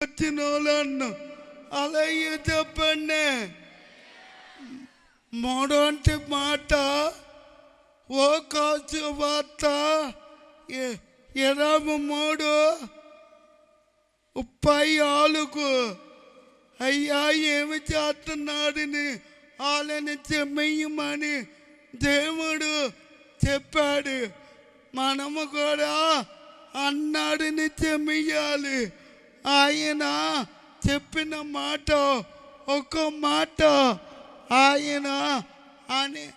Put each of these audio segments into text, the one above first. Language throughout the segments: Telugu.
వచ్చిన అలాగే చెప్పండి మూడోంటి మాట ఓ కాచు వార్త ఇరవై మూడు ముప్పై ఆలుగు అయ్యా ఏమి చేస్తున్నాడని వాళ్ళని చెమ్మయ్యమని దేవుడు చెప్పాడు. మనము కూడా అన్నాడిని చెమ్మియాలి ఆయన చెప్పిన మాట ఒక మాట ఆయన అని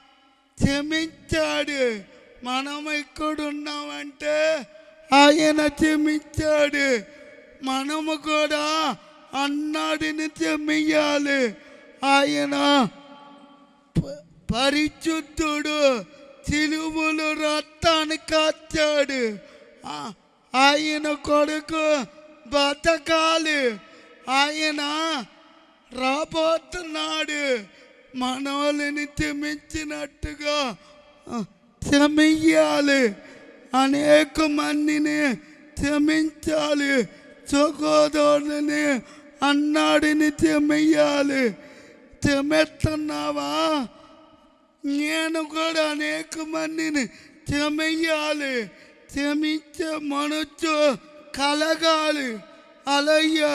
క్షమించాడు. మనం ఎక్కడున్నామంటే ఆయన క్షమించాడు. మనము కూడా అన్నాడిని క్షమియాలి ఆయన ప- పరిశుద్ధుడు చిలువులు రక్తాన్ని కాచాడు. ఆయన కొడుకు బతకాలి. ఆయన రాబోతున్నాడు. మనోళ్ళని క్షమించినట్టుగా క్షమించాలి. అనేక మందిని క్షమించాలి. సహోదరుని అన్నాడిని తెమియాలి తెమెత్తున్నావా నేను కూడా అనేక మందిని తెమియాలి తెమించే మనసు కలగాలి అలయ్యా